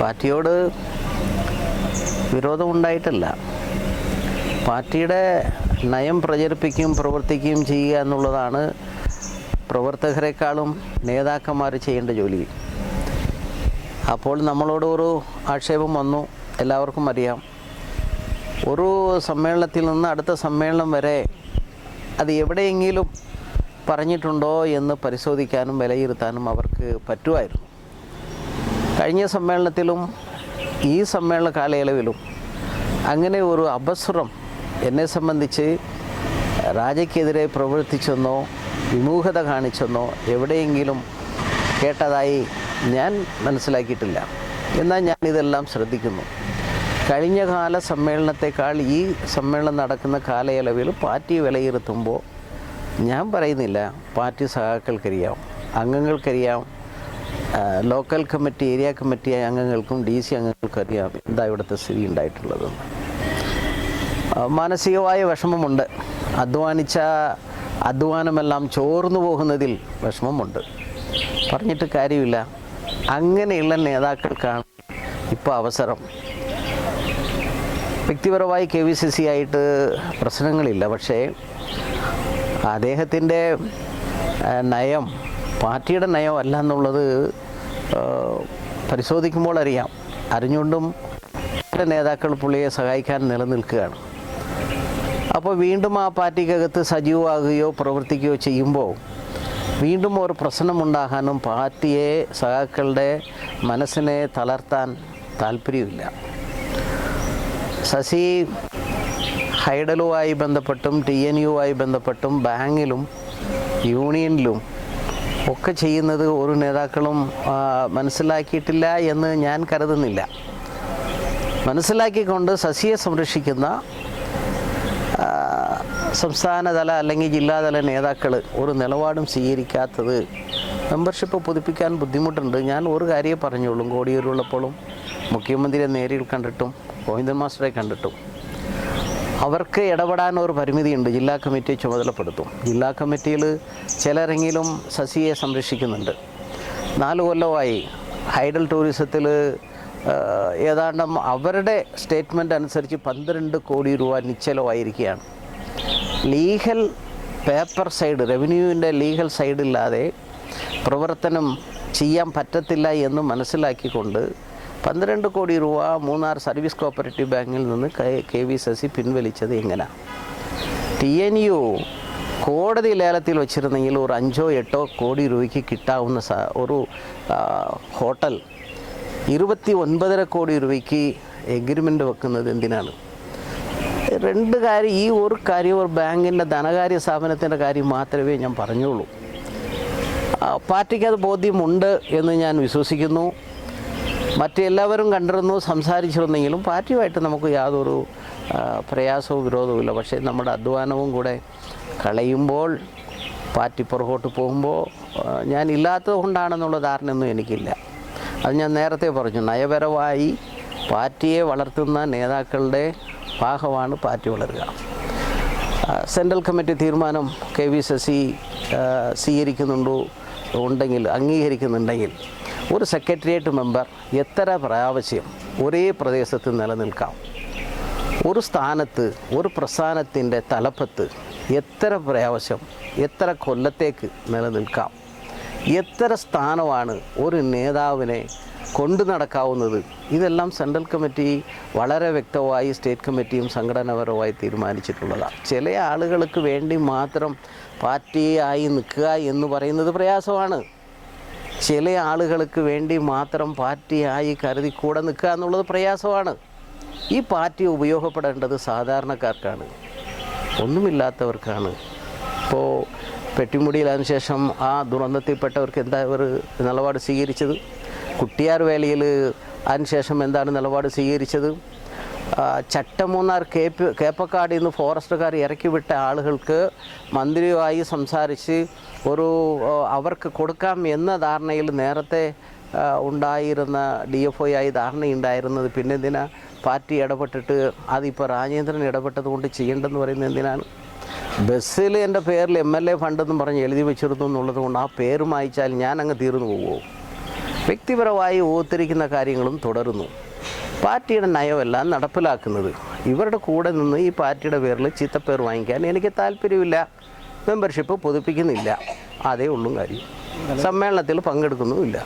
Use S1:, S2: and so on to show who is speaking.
S1: പാർട്ടിയോട് വിരോധമുണ്ടായിട്ടല്ല. പാർട്ടിയുടെ നയം പ്രചരിപ്പിക്കുകയും പ്രവർത്തിക്കുകയും ചെയ്യുക എന്നുള്ളതാണ് പ്രവർത്തകരെക്കാളും നേതാക്കന്മാർ ചെയ്യേണ്ട ജോലി. അപ്പോൾ നമ്മളോട് ഒരു ആക്ഷേപം വന്നു. എല്ലാവർക്കും അറിയാം. ഒരു സമ്മേളനത്തിൽ നിന്ന് അടുത്ത സമ്മേളനം വരെ അത് എവിടെയെങ്കിലും പറഞ്ഞിട്ടുണ്ടോ എന്ന് പരിശോധിക്കാനും വിലയിരുത്താനും അവർക്ക് പറ്റുമായിരുന്നു. കഴിഞ്ഞ സമ്മേളനത്തിലും ഈ സമ്മേളന കാലയളവിലും അങ്ങനെ ഒരു അപസ്വരം എന്നെ സംബന്ധിച്ച് രാജയ്ക്കെതിരെ പ്രവർത്തിച്ചെന്നോ വിമുഖത കാണിച്ചെന്നോ എവിടെയെങ്കിലും കേട്ടതായി ഞാൻ മനസ്സിലാക്കിയിട്ടില്ല. എന്നാൽ ഞാൻ ഇതെല്ലാം ശ്രദ്ധിക്കുന്നു. കഴിഞ്ഞ കാല സമ്മേളനത്തെക്കാൾ ഈ സമ്മേളനം നടക്കുന്ന കാലയളവിൽ പാർട്ടി വിലയിരുത്തുമ്പോൾ ഞാൻ പറയുന്നില്ല പാർട്ടി സഹാക്കൾക്കറിയാം അംഗങ്ങൾക്കറിയാം ലോക്കൽ കമ്മിറ്റി ഏരിയ കമ്മിറ്റി അംഗങ്ങൾക്കും ഡി സി അംഗങ്ങൾക്കും അറിയാം എന്താ ഇവിടുത്തെ സ്ഥിതി ഉണ്ടായിട്ടുള്ളത്. മാനസികമായ വിഷമമുണ്ട്. അധ്വാനിച്ച അധ്വാനമെല്ലാം ചോർന്നു പോകുന്നതിൽ വിഷമമുണ്ട്. പറഞ്ഞിട്ട് കാര്യമില്ല. അങ്ങനെയുള്ള നേതാക്കൾക്കാണ് ഇപ്പോൾ അവസരം. വ്യക്തിപരമായി കെ വി സി സി ആയിട്ട് പ്രശ്നങ്ങളില്ല. പക്ഷേ അദ്ദേഹത്തിന്റെ നയം പാർട്ടിയുടെ നയം അല്ല എന്നുള്ളത് പരിശോധിക്കുമ്പോൾ അറിയാം അറിഞ്ഞുകൊണ്ടും നേതാക്കൾ പുള്ളിയെ സഹായിക്കാൻ നിലനിൽക്കുകയാണ്. അപ്പോൾ വീണ്ടും ആ പാർട്ടിക്കകത്ത് സജീവമാകുകയോ പ്രവർത്തിക്കുകയോ ചെയ്യുമ്പോൾ വീണ്ടും ഒരു പ്രശ്നമുണ്ടാകാനും പാർട്ടിയെ സഹാക്കളുടെ മനസ്സിനെ തളർത്താൻ താല്പര്യമില്ല. ശശി ഹൈഡലുമായി ബന്ധപ്പെട്ടും ടി എൻ യുമായി ബന്ധപ്പെട്ടും ബാങ്കിലും യൂണിയനിലും ഒക്കെ ചെയ്യുന്നത് ഒരു നേതാക്കളും മനസ്സിലാക്കിയിട്ടില്ല എന്ന് ഞാൻ കരുതുന്നില്ല. മനസ്സിലാക്കിക്കൊണ്ട് സസിയെ സംരക്ഷിക്കുന്ന സംസ്ഥാനതല അല്ലെങ്കിൽ ജില്ലാതല നേതാക്കൾ ഒരു നിലപാടും സ്വീകരിക്കാത്തത് മെമ്പർഷിപ്പ് പുതുപ്പിക്കാൻ ബുദ്ധിമുട്ടുണ്ട്. ഞാൻ ഒരു കാര്യമേ പറഞ്ഞുള്ളൂ. കോടിയൂരുള്ളപ്പോഴും മുഖ്യമന്ത്രിയെ നേരിൽ കണ്ടിട്ടും ഗോവിന്ദൻ മാസ്റ്ററെ കണ്ടിട്ടും. അവർക്ക് ഇടപെടാൻ ഒരു പരിമിതിയുണ്ട്. ജില്ലാ കമ്മിറ്റി ചുമതലപ്പെടുത്തും. ജില്ലാ കമ്മിറ്റിയിൽ ചിലരെങ്കിലും സസിയെ സംരക്ഷിക്കുന്നുണ്ട്. നാല് കൊല്ലമായി ഹൈഡൽ ടൂറിസത്തിൽ ഏതാണ്ട് അവരുടെ സ്റ്റേറ്റ്മെന്റ് അനുസരിച്ച് പന്ത്രണ്ട് കോടി രൂപ നിശ്ചലമായിരിക്കുകയാണ്. ലീഗൽ പേപ്പർ സൈഡ് റവന്യൂവിന്റെ ലീഗൽ സൈഡില്ലാതെ പ്രവർത്തനം ചെയ്യാൻ പറ്റത്തില്ല എന്ന് മനസ്സിലാക്കിക്കൊണ്ട് പന്ത്രണ്ട് കോടി രൂപ മൂന്നാർ സർവീസ് കോപ്പറേറ്റീവ് ബാങ്കിൽ നിന്ന് കെ വി ശശി പിൻവലിച്ചത് എങ്ങനെയാണ് ടി എൻ യു കോടതി ലേലത്തിൽ വെച്ചിരുന്നെങ്കിൽ ഒരു അഞ്ചോ എട്ടോ കോടി രൂപയ്ക്ക് കിട്ടാവുന്ന ഒരു ഹോട്ടൽ ഇരുപത്തി ഒൻപതര കോടി രൂപയ്ക്ക് എഗ്രിമെന്റ് വെക്കുന്നത് എന്തിനാണ്? രണ്ട് കാര്യം ഈ ഒരു കാര്യം ഒരു ബാങ്കിന്റെ ധനകാര്യ സ്ഥാപനത്തിന്റെ കാര്യം മാത്രമേ ഞാൻ പറഞ്ഞുള്ളൂ. പാർട്ടിക്ക് അത് ബോധ്യമുണ്ട് എന്ന് ഞാൻ വിശ്വസിക്കുന്നു. മറ്റെല്ലാവരും കണ്ടിരുന്നു സംസാരിച്ചിരുന്നെങ്കിലും പാർട്ടിയുമായിട്ട് നമുക്ക് യാതൊരു പ്രയാസവും വിരോധവും ഇല്ല പക്ഷേ നമ്മുടെ അധ്വാനവും കൂടെ കളയുമ്പോൾ പാർട്ടി പുറകോട്ട് പോകുമ്പോൾ ഞാൻ ഇല്ലാത്തത് കൊണ്ടാണെന്നുള്ള ധാരണയൊന്നും എനിക്കില്ല. അത് ഞാൻ നേരത്തെ പറഞ്ഞു നയപരമായി പാർട്ടിയെ വളർത്തുന്ന നേതാക്കളുടെ ഭാഗമാണ് പാർട്ടി വളരുക. സെൻട്രൽ കമ്മിറ്റി തീരുമാനം കെ വി ശശി സ്വീകരിക്കുന്നുണ്ടോ ഉണ്ടെങ്കിൽ അംഗീകരിക്കുന്നുണ്ടെങ്കിൽ ഒരു സെക്രട്ടേറിയറ്റ് മെമ്പർ എത്ര പ്രാവശ്യം ഒരേ പ്രദേശത്ത് നിലനിൽക്കാം? ഒരു സ്ഥാനത്ത് ഒരു പ്രസ്ഥാനത്തിന്റെ തലപ്പത്ത് എത്ര പ്രാവശ്യം എത്ര കൊല്ലത്തേക്ക് നിലനിൽക്കാം? എത്ര സ്ഥാനമാണ് ഒരു നേതാവിനെ കൊണ്ടു നടക്കാവുന്നത്? ഇതെല്ലാം സെൻട്രൽ കമ്മിറ്റി വളരെ വ്യക്തമായി സ്റ്റേറ്റ് കമ്മിറ്റിയും സംഘടനാപരമായി തീരുമാനിച്ചിട്ടുള്ളതാണ്. ചില ആളുകൾക്ക് വേണ്ടി മാത്രം പാർട്ടിയായി നിൽക്കുക എന്ന് പറയുന്നത് പ്രയാസമാണ്. ചില ആളുകൾക്ക് വേണ്ടി മാത്രം പാർട്ടിയായി കരുതി കൂടെ നിൽക്കുക എന്നുള്ളത് പ്രയാസമാണ്. ഈ പാർട്ടി ഉപയോഗപ്പെടേണ്ടത് സാധാരണക്കാർക്കാണ്. ഒന്നുമില്ലാത്തവർക്കാണ്. ഇപ്പോൾ പെട്ടിമുടിയിൽ ശേഷം ആ ദുരന്തത്തിൽപ്പെട്ടവർക്ക് എന്താ ഒരു നിലപാട് സ്വീകരിച്ചത്? കുട്ടിയാർ വേലയിൽ അതിനുശേഷം എന്താണ് നിലപാട് സ്വീകരിച്ചത്? ചട്ടമൂന്നാർ കേപ്പ് കേപ്പക്കാടിൽ നിന്ന് ഫോറസ്റ്റുകാർ ഇറക്കി വിട്ട ആളുകൾക്ക് മന്ത്രിയുമായി സംസാരിച്ച് ഒരു അവർക്ക് കൊടുക്കാം എന്ന ധാരണയിൽ നേരത്തെ ഉണ്ടായിരുന്ന ഡി എഫ് ഒ ആയി ധാരണയുണ്ടായിരുന്നത് പിന്നെ എന്തിനാ? പാർട്ടി ഇടപെട്ടിട്ട് അതിപ്പോൾ രാജേന്ദ്രൻ ഇടപെട്ടത് കൊണ്ട് ചെയ്യേണ്ടെന്ന് പറയുന്നത് എന്തിനാണ്? ബസ്സിൽ എന്റെ പേരിൽ എം എൽ എ ഫണ്ടെന്ന് പറഞ്ഞ് എഴുതി വെച്ചിരുന്നു എന്നുള്ളത് കൊണ്ട് ആ പേര് മായ്ച്ചാൽ ഞാൻ അങ്ങ് തീർന്നു പോകുമോ വ്യക്തിപരമായി ഓത്തിരിക്കുന്ന കാര്യങ്ങളും തുടരുന്നു. പാർട്ടിയുടെ നയമെല്ലാം നടപ്പിലാക്കുന്നത്. ഇവരുടെ കൂടെ നിന്ന് ഈ പാർട്ടിയുടെ പേരിൽ ചീത്തപ്പേർ വാങ്ങിക്കാൻ എനിക്ക് താല്പര്യമില്ല. മെമ്പർഷിപ്പ് പുതുപ്പിക്കുന്നില്ല. അതേ ഉള്ളൂ കാര്യം. സമ്മേളനത്തിൽ പങ്കെടുക്കുന്നുമില്ല.